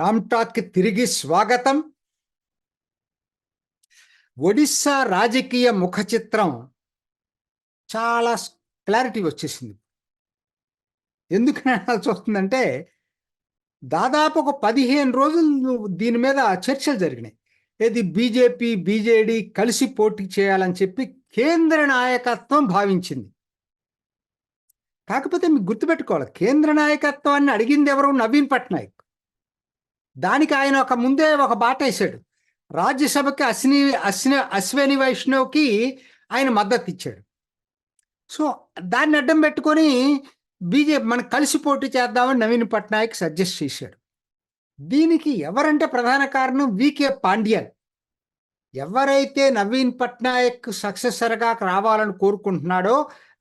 రామ్టాక్కి తిరిగి స్వాగతం. ఒడిస్సా రాజకీయ ముఖ చిత్రం చాలా క్లారిటీ వచ్చేసింది. ఎందుకు అనాల్సి వస్తుందంటే దాదాపు ఒక పదిహేను రోజులు దీని మీద చర్చలు జరిగినాయి. ఏది బీజేపీ బీజేడీ కలిసి పోటీ చేయాలని చెప్పి కేంద్ర నాయకత్వం భావించింది. కాకపోతే మీకు గుర్తుపెట్టుకోవాలి కేంద్ర నాయకత్వాన్ని అడిగింది ఎవరు? నవీన్ పట్నాయక్. దానికి ఆయన ఒక ముందే ఒక బాట వేశాడు. రాజ్యసభకి అశ్విని అశ్విని అశ్విని వైష్ణవ్కి ఆయన మద్దతు ఇచ్చాడు. సో దాన్ని అడ్డం పెట్టుకొని బీజేపీ మనం కలిసి పోటీ చేద్దామని నవీన్ పట్నాయక్ సజెస్ట్ చేశాడు. దీనికి ఎవరంటే ప్రధాన కారణం వికే పాండ్యన్ ఎవరైతే నవీన్ పట్నాయక్ సక్సెసర్గా రావాలని కోరుకుంటున్నాడో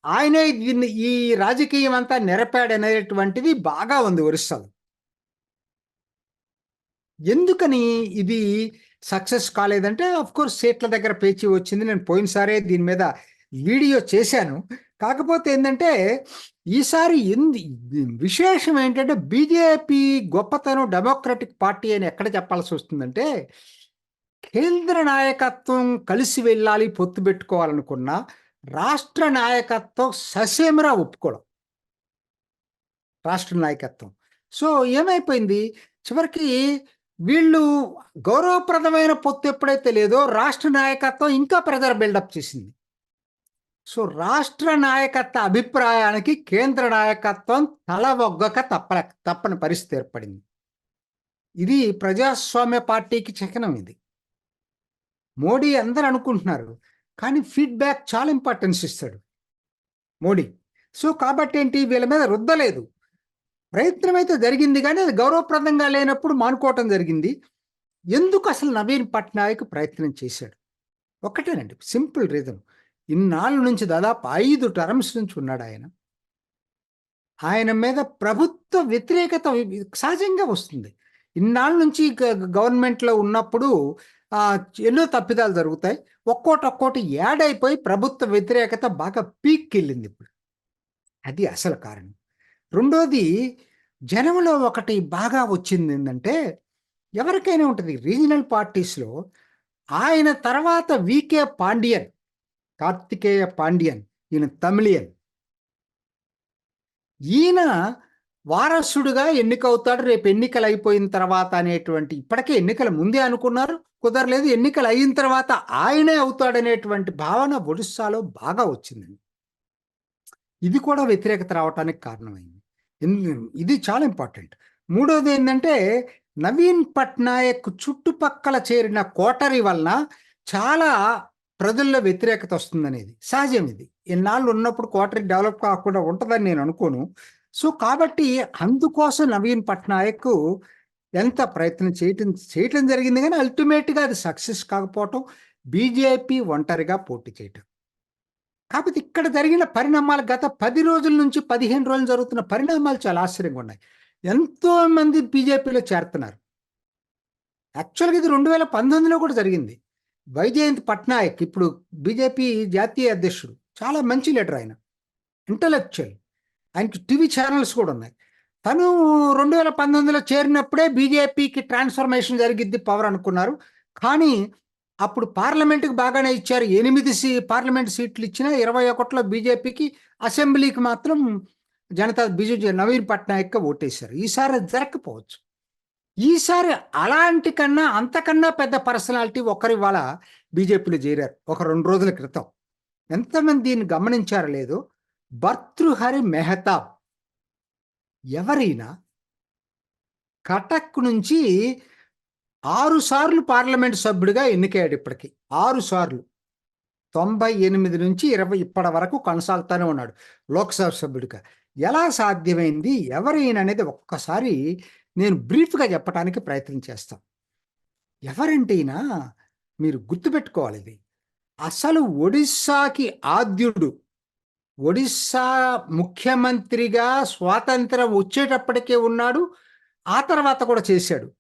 ఆయనే దీన్ని ఈ రాజకీయం అంతా నెరపాడనేటువంటిది బాగా ఉంది ఒరిస్సాలో. ఎందుకని ఇది సక్సెస్ కాలేదంటే అఫ్ కోర్స్ సీట్ల దగ్గర పేచి వచ్చింది. నేను పోయినసారే దీని మీద వీడియో చేశాను. కాకపోతే ఏంటంటే ఈసారి ఎందు విశేషం ఏంటంటే బీజేపీ గొప్పతనం డెమోక్రటిక్ పార్టీ అని ఎక్కడ చెప్పాల్సి వస్తుందంటే కేంద్ర నాయకత్వం కలిసి వెళ్ళాలి పొత్తు పెట్టుకోవాలనుకున్న రాష్ట్ర నాయకత్వం ససేమరా ఒప్పుకోవడం. రాష్ట్ర నాయకత్వం. సో ఏమైపోయింది? చివరికి వీళ్ళు గౌరవప్రదమైన పొత్తు ఎప్పుడైతే లేదో రాష్ట్ర నాయకత్వం ఇంకా ప్రెజర్ బిల్డప్ చేసింది. సో రాష్ట్ర నాయకత్వ అభిప్రాయానికి కేంద్ర నాయకత్వం తల ఒగ్గక తప్ప తప్పని పరిస్థితి ఏర్పడింది. ఇది ప్రజాస్వామ్య పార్టీకి చకనం ఇది. మోడీ అందరు అనుకుంటున్నారు కానీ ఫీడ్బ్యాక్ చాలా ఇంపార్టెన్స్ ఇస్తాడు మోడీ. సో కాబట్టి ఏంటి? వీళ్ళ మీద రుద్దలేదు. ప్రయత్నం అయితే జరిగింది కానీ అది గౌరవప్రదంగా లేనప్పుడు మానుకోవటం జరిగింది. ఎందుకు అసలు నవీన్ పట్నాయక్ ప్రయత్నం చేశాడు? ఒకటేనండి సింపుల్ రీజన్. ఇన్నాళ్ళ నుంచి దాదాపు ఐదు టర్మ్స్ నుంచి ఉన్నాడు ఆయన. ఆయన మీద ప్రభుత్వ వ్యతిరేకత సహజంగా వస్తుంది. ఇన్నాళ్ళ నుంచి గవర్నమెంట్లో ఉన్నప్పుడు ఎన్నో తప్పిదాలు జరుగుతాయి. ఒక్కోటి ఒక్కోటి యాడ్ అయిపోయి ప్రభుత్వ వ్యతిరేకత బాగా పీక్ వెళ్ళింది ఇప్పుడు. అది అసలు కారణం. రెండోది జనంలో ఒకటి బాగా వచ్చింది ఏంటంటే ఎవరికైనా ఉంటుంది రీజనల్ పార్టీస్లో ఆయన తర్వాత వికే పాండియన్ కార్తికేయ పాండ్యన్ ఈయన తమిళియన్. ఈయన వారసుడుగా ఎన్నికవుతాడు రేపు ఎన్నికలు అయిపోయిన తర్వాత అనేటువంటి ఇప్పటికే ఎన్నికల ముందే అనుకున్నారు కుదరలేదు ఎన్నికలు అయిన తర్వాత ఆయనే అవుతాడనేటువంటి భావన ఒడిస్సాలో బాగా వచ్చిందండి. ఇది కూడా వ్యతిరేకత రావటానికి కారణమైంది. ఇది చాలా ఇంపార్టెంట్. మూడోది ఏంటంటే నవీన్ పట్నాయక్ చుట్టుపక్కల చేరిన కోటరీ వలన చాలా ప్రజల్లో వ్యతిరేకత వస్తుందనేది. సహజం ఇది. ఎన్నాళ్ళు ఉన్నప్పుడు కోటరీ డెవలప్ కాకుండా ఉంటుందని నేను అనుకోను. సో కాబట్టి అందుకోసం నవీన్ పట్నాయక్ ఎంత ప్రయత్నం చేయటం చేయటం జరిగింది కానీ అల్టిమేట్గా అది సక్సెస్ కాకపోవటం బీజేపీ ఒంటరిగా పోటీ చేయటం. కాకపోతే ఇక్కడ జరిగిన పరిణామాలు గత పది రోజుల నుంచి పదిహేను రోజులు జరుగుతున్న పరిణామాలు చాలా ఆశ్చర్యంగా ఉన్నాయి. ఎంతో మంది బీజేపీలో చేరుతున్నారు. యాక్చువల్గా ఇది రెండు వేల పంతొమ్మిదిలో కూడా జరిగింది. వైజయంత్ పట్నాయక్ ఇప్పుడు బీజేపీ జాతీయ అధ్యక్షుడు చాలా మంచి లీడర్ ఆయన. ఇంటలెక్చువల్ ఆయనకి టీవీ ఛానల్స్ కూడా ఉన్నాయి. తను రెండు వేల పంతొమ్మిదిలో చేరినప్పుడే బీజేపీకి ట్రాన్స్ఫర్మేషన్ జరిగిద్ది పవర్ అనుకున్నారు. కానీ అప్పుడు పార్లమెంట్కి బాగానే ఇచ్చారు. ఎనిమిది సీ పార్లమెంట్ సీట్లు ఇచ్చిన ఇరవై ఒకటిలో బీజేపీకి అసెంబ్లీకి మాత్రం జనతా బీజేపీ నవీన్ పట్నాయక్ ఓటేశారు. ఈసారి జరగకపోవచ్చు. ఈసారి అలాంటి కన్నా అంతకన్నా పెద్ద పర్సనాలిటీ ఒకరి వాళ్ళ బీజేపీలో చేరారు. ఒక రెండు రోజుల క్రితం. ఎంతమంది దీన్ని గమనించారో లేదు భర్తృహరి మెహతాబ్ ఎవరైనా కటక్ నుంచి ఆరు సార్లు పార్లమెంట్ సభ్యుడిగా ఎన్నికయ్యాడు ఇప్పటికి. ఆరు సార్లు. తొంభై ఎనిమిది నుంచి ఇరవై ఇప్పటి వరకు కొనసాగుతూనే ఉన్నాడు లోక్సభ సభ్యుడిగా. ఎలా సాధ్యమైంది? ఎవరైనా అనేది ఒక్కసారి నేను బ్రీఫ్గా చెప్పడానికి ప్రయత్నం చేస్తాను. ఎవరంటేనా? మీరు గుర్తుపెట్టుకోవాలి ఇది. అసలు ఒడిస్సాకి ఆద్యుడు ఒడిస్సా ముఖ్యమంత్రిగా స్వాతంత్రం వచ్చేటప్పటికే ఉన్నాడు ఆ తర్వాత కూడా చేశాడు.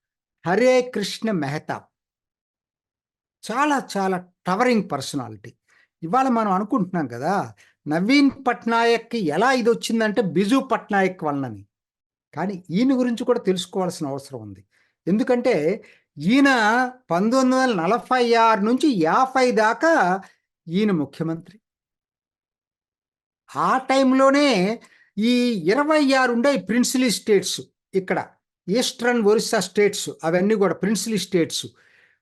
హరే కృష్ణ మెహతా. చాలా చాలా టవరింగ్ పర్సనాలిటీ. ఇవాళ మనం అనుకుంటున్నాం కదా నవీన్ పట్నాయక్కి ఎలా ఇది వచ్చిందంటే బిజు పట్నాయక్ వలనని. కానీ ఈయన గురించి కూడా తెలుసుకోవాల్సిన అవసరం ఉంది. ఎందుకంటే ఈయన పంతొమ్మిది వందల నలభై ఆరు నుంచి యాభై దాకా ఈయన ముఖ్యమంత్రి. ఆ టైంలోనే ఈ ఇరవై ఆరు ఉండే ప్రిన్సిలీ స్టేట్స్ ఇక్కడ. ఈస్టర్న్ ఒరిస్సా స్టేట్స్ అవన్నీ కూడా ప్రిన్సిలీ స్టేట్స్.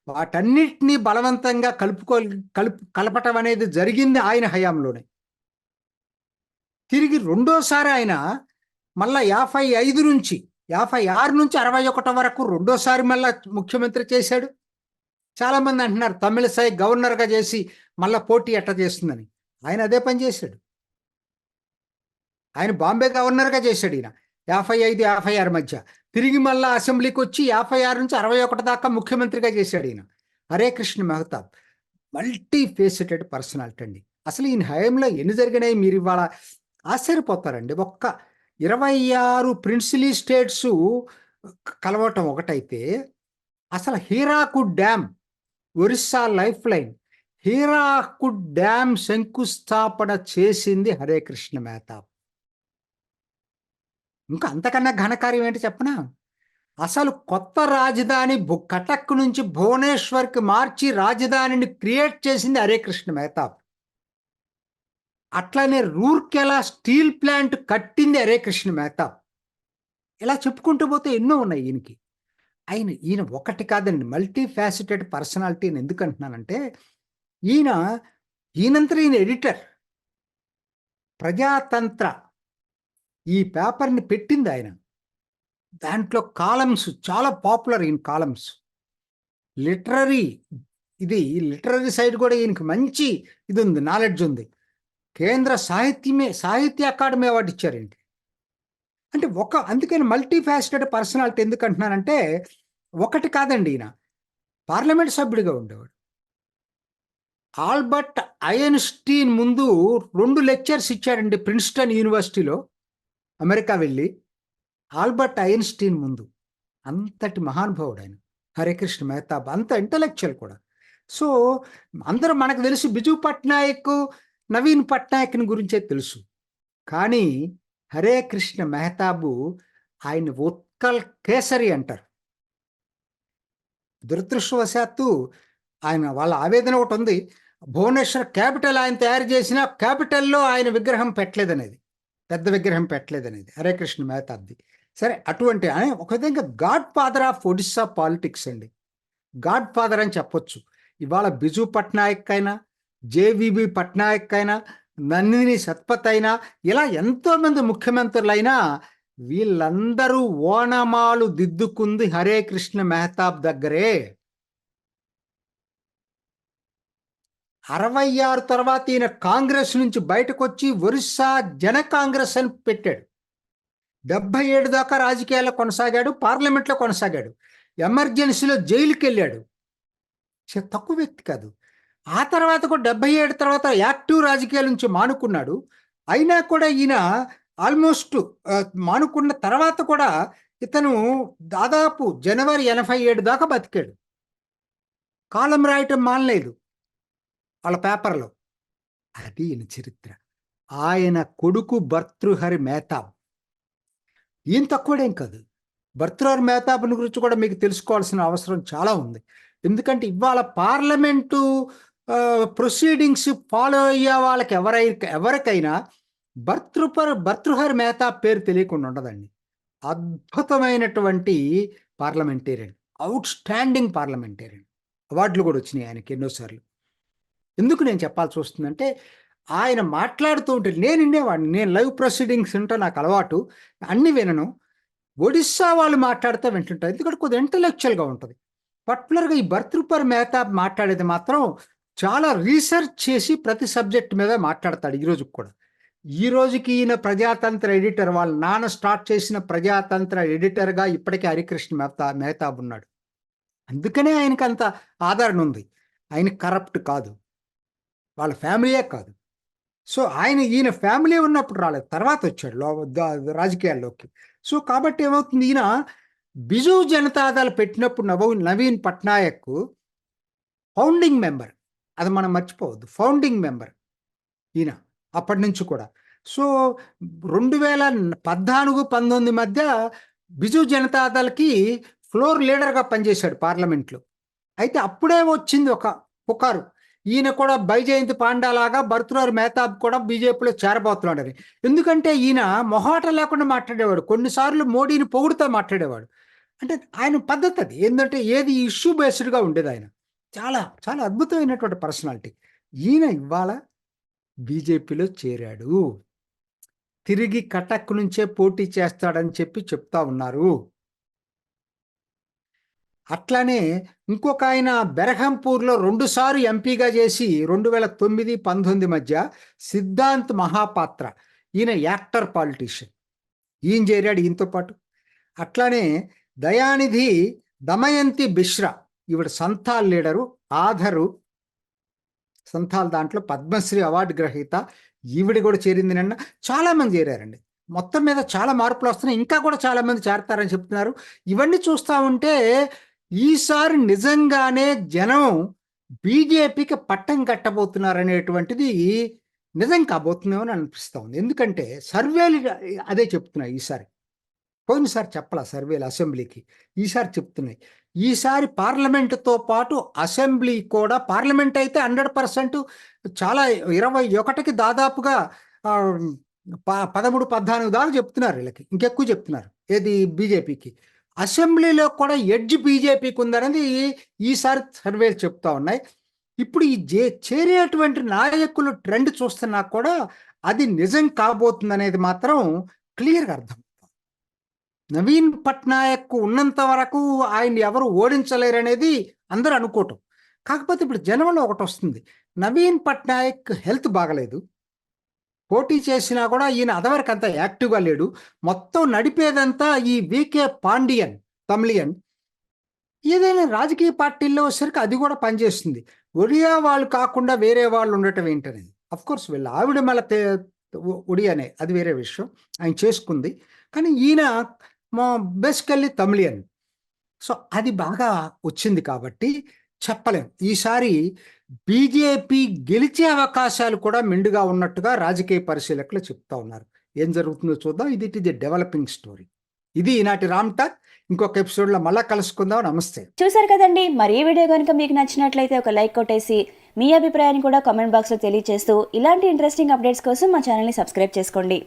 వాటన్నిటినీ బలవంతంగా కలుపుకో కలుపు కలపటం అనేది జరిగింది ఆయన హయాంలోనే. తిరిగి రెండోసారి ఆయన మళ్ళా యాభై ఐదు నుంచి యాభై ఆరు నుంచి అరవై ఒకటి వరకు రెండోసారి మళ్ళా ముఖ్యమంత్రి చేశాడు. చాలామంది అంటున్నారు తమిళసాయి గవర్నర్గా చేసి మళ్ళా పోటీ ఎట్ట చేస్తుందని. ఆయన అదే పని చేశాడు. ఆయన బాంబే గవర్నర్గా చేశాడు ఈయన. యాభై ఐదు యాభై ఆరు మధ్య. తిరిగి మళ్ళా అసెంబ్లీకి వచ్చి యాభై ఆరు నుంచి అరవై ఒకటి దాకా ముఖ్యమంత్రిగా చేశాడు ఈయన. Hare Krishna Mahtab. Multi faceted personality అండి. అసలు ఈయన హయాంలో ఎన్ని జరిగినాయి మీరు ఇవాళ? ఆశ్చర్యపోతారండి. ఒక్క ఇరవై ఆరు ప్రిన్సిలీ స్టేట్స్ కలవటం ఒకటైతే అసలు Hirakud dam Orissa lifeline Hirakud dam శంకుస్థాపన చేసింది హరే కృష్ణ మెహతాబ్. ఇంకా అంతకన్నా ఘనకార్యం ఏంటి చెప్పనా? అసలు కొత్త రాజధాని కటక్ నుంచి భువనేశ్వర్కి మార్చి రాజధానిని క్రియేట్ చేసింది హరే కృష్ణ మెహతాబ్. అట్లనే రూర్కెలా స్టీల్ ప్లాంట్ కట్టింది హరే కృష్ణ మెహతాబ్. ఇలా చెప్పుకుంటూ పోతే ఎన్నో ఉన్నాయి ఈయనకి. ఆయన ఈయన ఒకటి కాదండి మల్టీ ఫ్యాసిటెడ్ పర్సనాలిటీని ఎందుకు అంటున్నానంటే ఈయన ఈయనంతా ఈయన ఎడిటర్. ప్రజాతంత్ర. ఈ పేపర్ని పెట్టింది ఆయన. దాంట్లో కాలమ్స్ చాలా పాపులర్ ఈయన కాలమ్స్. లిటరరీ ఇది లిటరరీ సైడ్ కూడా ఈయనకి మంచి ఇది ఉంది నాలెడ్జ్ ఉంది. కేంద్ర సాహిత్యమే సాహిత్య అకాడమీ అవార్డు ఇచ్చారండి అంటే ఒక అందుకని మల్టీ ఫ్యాసిటెడ్ పర్సనాలిటీ ఎందుకు అంటున్నానంటే ఒకటి కాదండి ఈయన. పార్లమెంట్ సభ్యుడిగా ఉండేవాడు. ఆల్బర్ట్ ఐన్స్టీన్ ముందు రెండు లెక్చర్స్ ఇచ్చాడండి ప్రిన్స్టన్ యూనివర్సిటీలో. అమెరికా వెళ్ళి ఆల్బర్ట్ ఐన్స్టీన్ ముందు అంతటి మహానుభావుడు ఆయన హరే కృష్ణ మెహతాబ్ అంత ఇంటలెక్చువల్ కూడా. సో అందరూ మనకు తెలుసు బిజు పట్నాయక్ నవీన్ పట్నాయక్ని గురించే తెలుసు. కానీ హరే కృష్ణ మెహతాబు ఆయన ఉత్కల్ కేసరి అంటారు. దురదృష్టవశాత్తు ఆయన వాళ్ళ ఆవేదన ఒకటి ఉంది. భువనేశ్వర్ క్యాపిటల్ ఆయన తయారు చేసిన క్యాపిటల్లో ఆయన విగ్రహం పెట్టలేదనేది. పెద్ద విగ్రహం పెట్టలేదనేది. హరే కృష్ణ మెహతాబ్ది సరే అటువంటి ఆయన ఒక విధంగా God father of Odisha politics అండి. గాడ్ ఫాదర్ అని చెప్పొచ్చు. ఇవాళ బిజు పట్నాయక్ అయినా జేవిబి పట్నాయక్ అయినా నందిని సత్పత్ అయినా ఇలా ఎంతోమంది ముఖ్యమంత్రులైనా వీళ్ళందరూ ఓనమాలు దిద్దుకుంది హరే కృష్ణ మెహతాబ్ దగ్గరే. అరవై ఆరు తర్వాత ఈయన కాంగ్రెస్ నుంచి బయటకు వచ్చి ఒరిస్సా జన కాంగ్రెస్ అని పెట్టాడు. డెబ్బై ఏడు దాకా రాజకీయాల్లో కొనసాగాడు పార్లమెంట్లో కొనసాగాడు ఎమర్జెన్సీలో జైలుకి వెళ్ళాడు తక్కువ వ్యక్తి కాదు. ఆ తర్వాత కూడా డెబ్బై ఏడు తర్వాత యాక్టివ్ రాజకీయాల నుంచి మానుకున్నాడు. అయినా కూడా ఈయన ఆల్మోస్ట్ మానుకున్న తర్వాత కూడా ఇతను దాదాపు జనవరి ఎనభై ఏడు దాకా బతికాడు. కాలం రాయటం మానలేదు వాళ్ళ పేపర్లో. అది ఈయన చరిత్ర. ఆయన కొడుకు భర్తృహరి మేతాబ్. ఈయన తక్కువడేం కాదు. భర్తృహరి మేతాబ్ని గురించి కూడా మీకు తెలుసుకోవాల్సిన అవసరం చాలా ఉంది. ఎందుకంటే ఇవాళ పార్లమెంటు ప్రొసీడింగ్స్ ఫాలో అయ్యే వాళ్ళకి ఎవరై ఎవరికైనా భర్తృపర్ భర్తృహరి మేతా పేరు తెలియకుండా ఉండదండి. అద్భుతమైనటువంటి పార్లమెంటేరియన్. Out standing parliamentarian. అవార్డులు కూడా వచ్చినాయి ఆయనకి ఎన్నోసార్లు ఎందుకు నేను చెప్పాల్సి వస్తుందంటే ఆయన మాట్లాడుతూ ఉంటే నేను వినేవాడిని నేను లైవ్ ప్రొసీడింగ్స్ ఉంటే నాకు అలవాటు అన్ని వినను. ఒడిస్సా వాళ్ళు మాట్లాడితే వింటుంటారు ఎందుకంటే కొద్దిగా ఇంటలెక్చువల్గా ఉంటుంది. పర్టికులర్గా ఈ భర్తృపర్ మేతా మాట్లాడేది మాత్రం చాలా రీసెర్చ్ చేసి ప్రతి సబ్జెక్ట్ మీద మాట్లాడతాడు ఈ రోజుకి కూడా. ఈ రోజుకి ఈయన ప్రజాతంత్ర ఎడిటర్ వాళ్ళ నాన్న స్టార్ట్ చేసిన ప్రజాతంత్ర ఎడిటర్గా ఇప్పటికే హరికృష్ణ మెహతా మెహతాబ్ ఉన్నాడు. అందుకనే ఆయనకి అంత ఆదరణ ఉంది. ఆయన కరప్ట్ కాదు. వాళ్ళ ఫ్యామిలీయే కాదు. సో ఆయన ఈయన ఫ్యామిలీ ఉన్నప్పుడు రాలేదు. తర్వాత వచ్చాడు లో రాజకీయాల్లోకి. సో కాబట్టి ఏమవుతుంది? ఈయన బిజు జనతాదళ పెట్టినప్పుడు నవ నవీన్ పట్నాయక్ ఫౌండింగ్ మెంబర్. అది మనం మర్చిపోవద్దు. ఫౌండింగ్ మెంబర్ ఈయన అప్పటి నుంచి కూడా. సో రెండు వేల పద్నాలుగు పంతొమ్మిది మధ్య బిజు జనతాదళకి ఫ్లోర్ లీడర్గా పనిచేశాడు పార్లమెంట్లో. అయితే అప్పుడే వచ్చింది ఒక పుకారు. ఈయన కూడా బైజయంతి పాండాలాగా భర్తృహరి మేతాబ్ కూడా బీజేపీలో చేరబోతున్నాడని. ఎందుకంటే ఈయన మొహాట లేకుండా మాట్లాడేవాడు. కొన్నిసార్లు మోడీని పొగుడుతూ మాట్లాడేవాడు. అంటే ఆయన పద్ధతి అది. ఏంటంటే ఏది ఇష్యూ బేస్డ్గా ఉండేది ఆయన. చాలా చాలా అద్భుతమైనటువంటి పర్సనాలిటీ. ఈయన ఇవాళ బీజేపీలో చేరాడు. తిరిగి కటక్ నుంచే పోటీ చేస్తాడని చెప్పి చెప్తా ఉన్నారు. అట్లానే ఇంకొక ఆయన బెరహంపూర్లో రెండుసార్లు ఎంపీగా చేసి రెండు వేల తొమ్మిది పంతొమ్మిది మధ్య సిద్ధాంత్ మహాపాత్ర. ఈయన యాక్టర్ పాలిటీషియన్. ఈయన చేరాడు ఈయనతో పాటు. అట్లానే దయానిధి దమయంతి బిశ్రా ఈవిడ సంథాల్ లీడరు ఆధరు సంథాల్ దాంట్లో పద్మశ్రీ అవార్డు గ్రహీత ఈవిడ కూడా చేరింది నిన్న. చాలామంది చేరారండి. మొత్తం మీద చాలా మార్పులు వస్తున్నాయి. ఇంకా కూడా చాలామంది చేరతారని చెప్తున్నారు. ఇవన్నీ చూస్తా ఉంటే ఈసారి నిజంగానే జనం బీజేపీకి పట్టం కట్టబోతున్నారు అనేటువంటిది నిజం కాబోతుందేమో అని ఉంది. ఎందుకంటే సర్వేలు అదే చెప్తున్నాయి ఈసారి. పోయినసారి చెప్పాల సర్వేలు అసెంబ్లీకి? ఈసారి చెప్తున్నాయి. ఈసారి పార్లమెంటుతో పాటు అసెంబ్లీ కూడా పార్లమెంట్ అయితే హండ్రెడ్ పర్సెంట్ చాలా ఇరవై ఒకటికి దాదాపుగా ప- పదమూడు పద్నాలుగు దాకా చెప్తున్నారు వీళ్ళకి. ఇంకెక్కువ చెప్తున్నారు. ఏది బీజేపీకి? అసెంబ్లీలో కూడా ఎడ్జ్ బీజేపీకి ఉందనేది ఈసారి సర్వేలు చెప్తా ఉన్నాయి. ఇప్పుడు ఈ జే చేరేటువంటి నాయకులు ట్రెండ్ చూస్తున్నా కూడా అది నిజం కాబోతుంది అనేది మాత్రం క్లియర్గా అర్థం నవీన్ పట్నాయక్ ఉన్నంత వరకు ఆయన ఎవరు ఓడించలేరు అనేది అందరూ అనుకోవటం. కాకపోతే ఇప్పుడు జనంలో ఒకటి వస్తుంది. నవీన్ పట్నాయక్ హెల్త్ బాగలేదు. పోటీ చేసినా కూడా ఈయన అదవరకు అంత యాక్టివ్గా లేడు. మొత్తం నడిపేదంతా ఈ వికే పాండియన్ తమిళియన్. ఏదైనా రాజకీయ పార్టీల్లో వచ్చేసరికి అది కూడా పనిచేస్తుంది. ఒడియా వాళ్ళు కాకుండా వేరే వాళ్ళు ఉండటం ఏంటనేది? అఫ్ కోర్స్ వీళ్ళు ఆవిడ మళ్ళీ ఒడియానే. అది వేరే విషయం. ఆయన చేసుకుంది. కానీ ఈయన మా బేసికల్లీ తమిళియన్. సో అది బాగా వచ్చింది కాబట్టి చెప్పలేం. ఈసారి బీజేపీ గెలిచే అవకాశాలు కూడా మెండుగా ఉన్నట్టుగా రాజకీయ పరిశీలకులు చెప్తా ఉన్నారు. ఏం జరుగుతుందో చూద్దాం. ఇది ఇట్ ఇది డెవలపింగ్ స్టోరీ ఇది ఈనాటి రామ్ టాక్. ఇంకొక ఎపిసోడ్లో మళ్ళా కలుసుకుందాం. నమస్తే. చూసారు కదండి. మరి ఈ వీడియో కనుక మీకు నచ్చినట్లయితే ఒక లైక్ కొట్టేసి మీ అభిప్రాయాన్ని కూడా కామెంట్ బాక్స్లో తెలియజేస్తూ ఇలాంటి ఇంట్రెస్టింగ్ అప్డేట్స్ కోసం మా ఛానల్ని సబ్స్క్రైబ్ చేసుకోండి.